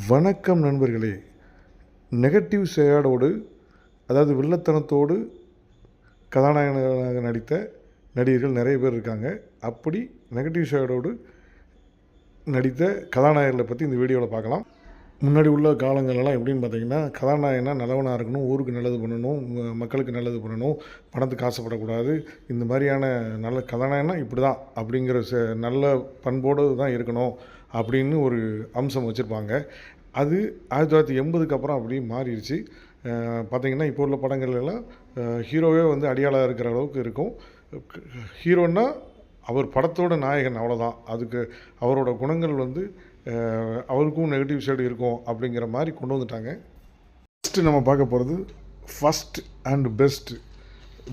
வணக்கம் நண்பர்களே. நெகட்டிவ் ஷேடோடு அதாவது வில்லத்தனத்தோடு கதாநாயகனாக நடித்த நடிகர்கள் நிறைய பேர் இருக்காங்க. அப்படி நெகட்டிவ் ஷேடோடு நடித்த கதாநாயகர்களை பற்றி இந்த வீடியோவில் பார்க்கலாம். முன்னாடி உள்ள காலங்கள்லாம் எப்படின்னு பார்த்தீங்கன்னா கதாநாயகனா நல்லவனாக இருக்கணும் ஊருக்கு நல்லது பண்ணணும் மக்களுக்கு நல்லது பண்ணணும் பணத்துக்கு ஆசைப்படக்கூடாது. இந்த மாதிரியான நல்ல கதாநாயகனா இப்படி தான் அப்படிங்கிற ச நல்ல பண்போடு தான் இருக்கணும். அப்படின்னு ஒரு அம்சம் வச்சுருப்பாங்க. அது ஆயிரத்தி தொள்ளாயிரத்தி எண்பதுக்கு அப்புறம் அப்படியே மாறிடுச்சு. பார்த்திங்கன்னா பார்த்தீங்கன்னா இப்போ உள்ள படங்கள் எல்லாம் ஹீரோவே வந்து அடியாளாக இருக்கிற அளவுக்கு இருக்கும். ஹீரோன்னா அவர் படத்தோட நாயகன் அவ்வளோதான் அதுக்கு அவரோட குணங்கள் வந்து அவருக்கும் நெகட்டிவ் சைடு இருக்கும் அப்படிங்கிற மாதிரி கொண்டு வந்துட்டாங்க. ஃபஸ்ட்டு நம்ம பார்க்க போகிறது ஃபஸ்ட் அண்ட் பெஸ்ட்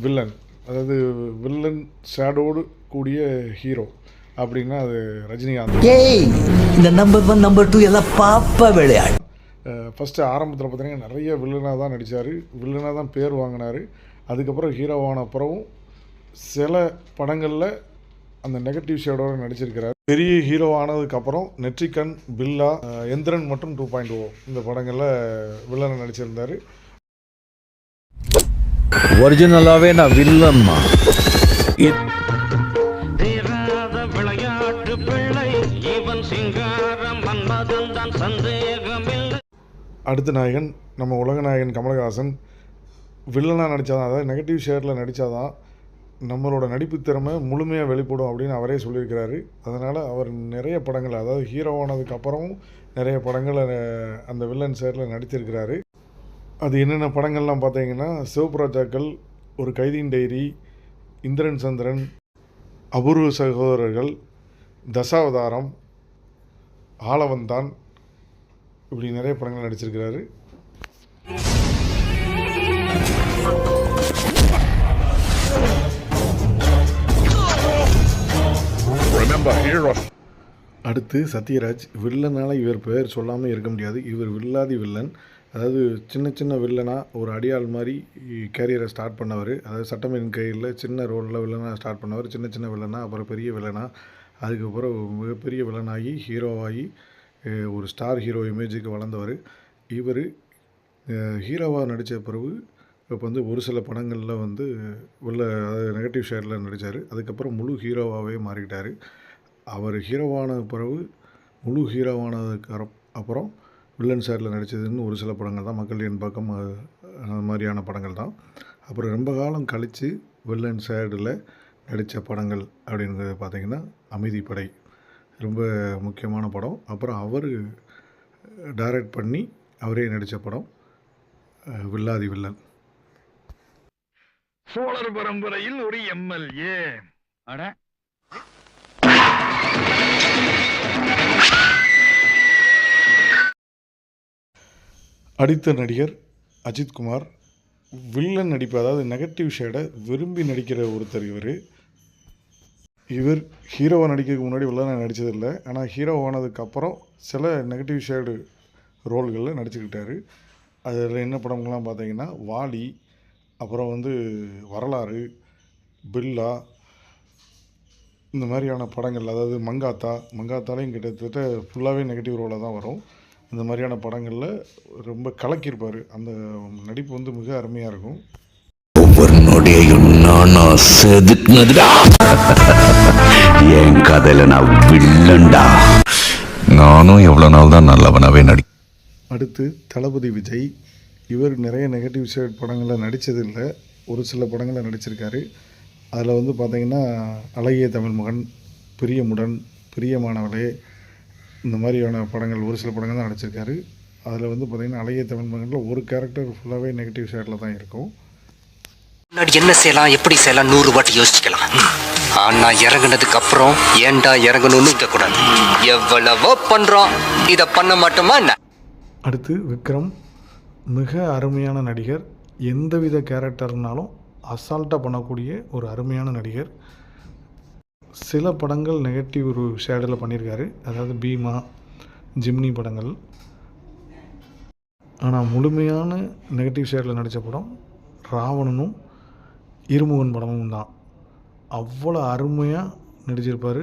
வில்லன் அதாவது வில்லன் ஷேடோடு கூடிய ஹீரோ அப்படின்னா அது ரஜினிகாந்த். ஏய் இந்த நம்பர் ஒன் நம்பர் டூ எல்லாம் பாப்பா விளையாடு. ஃபஸ்ட்டு ஆரம்பத்தில் பார்த்தீங்கன்னா நிறைய வில்லனாக தான் நடித்தார் வில்லனாக தான் பேர் வாங்கினார். அதுக்கப்புறம் ஹீரோவான அப்புறமும் சில படங்களில் அந்த நெகட்டிவ் ஷேடோட நடிச்சிருக்கிறார். பெரிய ஹீரோ ஆனதுக்கப்புறம் நெற்றிக்கண் பில்லா எந்திரன் மற்றும் டூ பாயிண்ட் ஓ இந்த படங்களில் வில்லனை நடிச்சிருந்தார். ஒரிஜினலாவே நான் வில்லன்மா விளையாட்டு பிள்ளை இவன் சிங்காரம் மன்மதன் தான் சந்தேகமில்லை. அடுத்த நாயகன் நம்ம உலக நாயகன் கமலஹாசன். வில்லனாக நடித்தாதான் அதாவது நெகட்டிவ் ஷேடில் நடித்தாதான் நம்மளோட நடிப்பு திறமை முழுமையாக வெளிப்படும் அப்படின்னு அவரே சொல்லியிருக்கிறாரு. அதனால் அவர் நிறைய படங்கள் அதாவது ஹீரோவானதுக்கு அப்புறமும் நிறைய படங்களை அந்த வில்லன் ஷேரில் நடித்திருக்கிறாரு அது என்னென்ன படங்கள்லாம் பார்த்தீங்கன்னா சிவப்புராஜாக்கள் ஒரு கைதியின் டைரி இந்திரன் சந்திரன் அபூர்வ சகோதரர்கள் தசாவதாரம் ஆளவந்தான் இப்படி நிறைய படங்கள் நடிச்சிருக்கிறாரு. அடுத்து சத்யராஜ் வில்லனால இவர் பெயர் சொல்லாமல் இருக்க முடியாது. இவர் வில்லாதி வில்லன். அதாவது சின்ன சின்ன வில்லனாக ஒரு அடியாள் மாதிரி கேரியரை ஸ்டார்ட் பண்ணவர். அதாவது சட்டமின் கையில் சின்ன ரோலில் வில்லனாக ஸ்டார்ட் பண்ணவர். சின்ன சின்ன வில்லனாக அப்புறம் பெரிய வில்லனாக அதுக்கப்புறம் மிகப்பெரிய வில்லனாகி ஹீரோவாகி ஒரு ஸ்டார் ஹீரோ இமேஜுக்கு வளர்ந்தவர். இவர் ஹீரோவாக நடித்த பிறகு இப்போ வந்து ஒரு சில படங்களில் வந்து உள்ள நெகட்டிவ் ஷேடில் நடித்தார் அதுக்கப்புறம் முழு ஹீரோவாகவே மாறிக்கிட்டார். அவர் ஹீரோவான பிறகு முழு ஹீரோவானதுக்கு அப்புறம் வில்லன் ஷேடில் நடித்ததுன்னு ஒரு சில படங்கள் தான். மக்கள் என் பக்கம் அது மாதிரியான படங்கள் தான். அப்புறம் ரொம்ப காலம் கழித்து வில்லன் சேடில் நடித்த படங்கள் அப்படிங்கிறது பார்த்திங்கன்னா அமைதிப்படை ரொம்ப முக்கியமான படம். அப்புறம் அவர் டைரக்ட் பண்ணி அவரே நடித்த படம் வில்லாதி வில்லன். சோழர் பரம்பரையில் ஒரு எம்எல்ஏ. அட. அடுத்த நடிகர் அஜித்குமார் வில்லன் நடிப்பு அதாவது நெகட்டிவ் ஷேடை விரும்பி நடிக்கிற ஒருத்தர் இவர். இவர் ஹீரோவாக நடிக்கிறதுக்கு முன்னாடி வில்லனை நடித்ததில்லை ஆனால் ஹீரோ ஆனதுக்கப்புறம் சில நெகட்டிவ் ஷேடு ரோல்களில் நடிச்சுக்கிட்டாரு. அதில் என்ன படங்கள்லாம் பார்த்தீங்கன்னா வாலி அப்புறம் வந்து வரலாறு பில்லா இந்த மாதிரியான படங்கள் அதாவது மங்காத்தா மங்காத்தாலையும் கிட்டத்தட்ட ஃபுல்லாகவே நெகட்டிவ் ரோலாக தான் வரும். இந்த மாதிரியான படங்களில் ரொம்ப கலக்கியிருப்பார். அந்த நடிப்பு வந்து மிக அருமையாக இருக்கும். செதுக்குனதுடா என் கதையில நான் வில்லண்டா நானும் எவ்வளோ நாள் தான் நல்லவனாவே நடி அடுத்து தளபதி விஜய். இவர் நிறைய நெகட்டிவ் ஷேட் படங்களில் நடித்ததில்லை ஒரு சில படங்களில் நடிச்சிருக்காரு. அதில் வந்து பார்த்திங்கன்னா அழகிய தமிழ் மகன் பிரியமுடன் பிரியமானவளே இந்த மாதிரியான படங்கள் ஒரு சில படங்கள் தான் நடிச்சிருக்காரு. அதில் வந்து பார்த்திங்கன்னா அழகிய தமிழ் மகனில் ஒரு கேரக்டர் ஃபுல்லாகவே நெகட்டிவ் ஷேட்டில் தான் இருக்கும். முன்னாடி என்ன செய்யலாம் எப்படி செய்யலாம் நூறு வாட்டி யோசிச்சுக்கலாம். ஆனா இறங்கினதுக்கு அப்புறம் ஏன்டா இறங்கணும்னு இருக்க கூடாது எவ்வளவோ பண்றோம். இத பண்ண மாட்டோமா என்ன? அடுத்து விக்ரம் மிக அருமையான நடிகர் எந்தவித கேரக்டர்னாலும் அசால்ட்டாக பண்ணக்கூடிய ஒரு அருமையான நடிகர். சில படங்கள் நெகட்டிவ் ஒரு ஷேடில் பண்ணியிருக்காரு அதாவது பீமா ஜிம்னி படங்கள். ஆனால் முழுமையான நெகட்டிவ் ஷேடில் நடித்த படம் ராவணனும் இருமுகன் படமும் தான். அவ்வளோ அருமையாக நடிச்சிருப்பார்.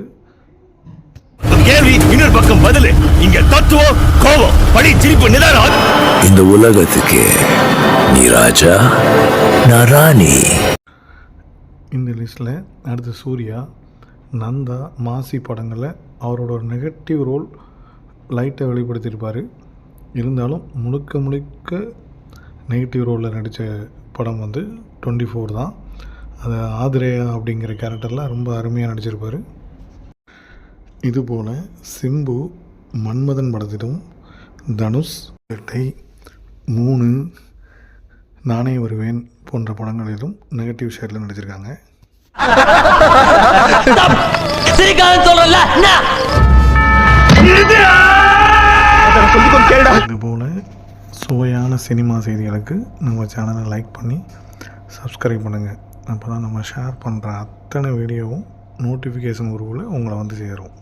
கேள்வி இன்னொரு பக்கம் பதிலு. இங்க தத்துவம் கோபம் படி சிரிப்பு நிதானம். இந்த உலகத்துக்கு நீ ராஜா நான் ராணி. இந்த லிஸ்ட்டில் அடுத்து சூர்யா நந்தா மாசி படங்களில் அவரோட ஒரு நெகட்டிவ் ரோல் லைட்டை வெளிப்படுத்தியிருப்பார். இருந்தாலும் முழுக்க முழுக்க நெகட்டிவ் ரோலில் நடித்த படம் வந்து டுவெண்ட்டி ஃபோர் தான். அது ஆதிரேயா அப்படிங்கிற கேரக்டரில் ரொம்ப அருமையாக நடிச்சிருப்பார். இதுபோல் சிம்பு மன்மதன் படத்திலும் தனுஷ் வேட்டை மூணு நானே வருவேன் போன்ற படங்களிலும் நெகட்டிவ் ஷேடில் நடிச்சிருக்காங்க. இதுபோல் சுவையான சினிமா செய்திகளுக்கு நம்ம சேனலை லைக் பண்ணி சப்ஸ்கிரைப் பண்ணுங்கள் அப்போ தான் நம்ம ஷேர் பண்ணுற அத்தனை வீடியோவும் நோட்டிஃபிகேஷன் உருவில் உங்களை வந்து சேரும்.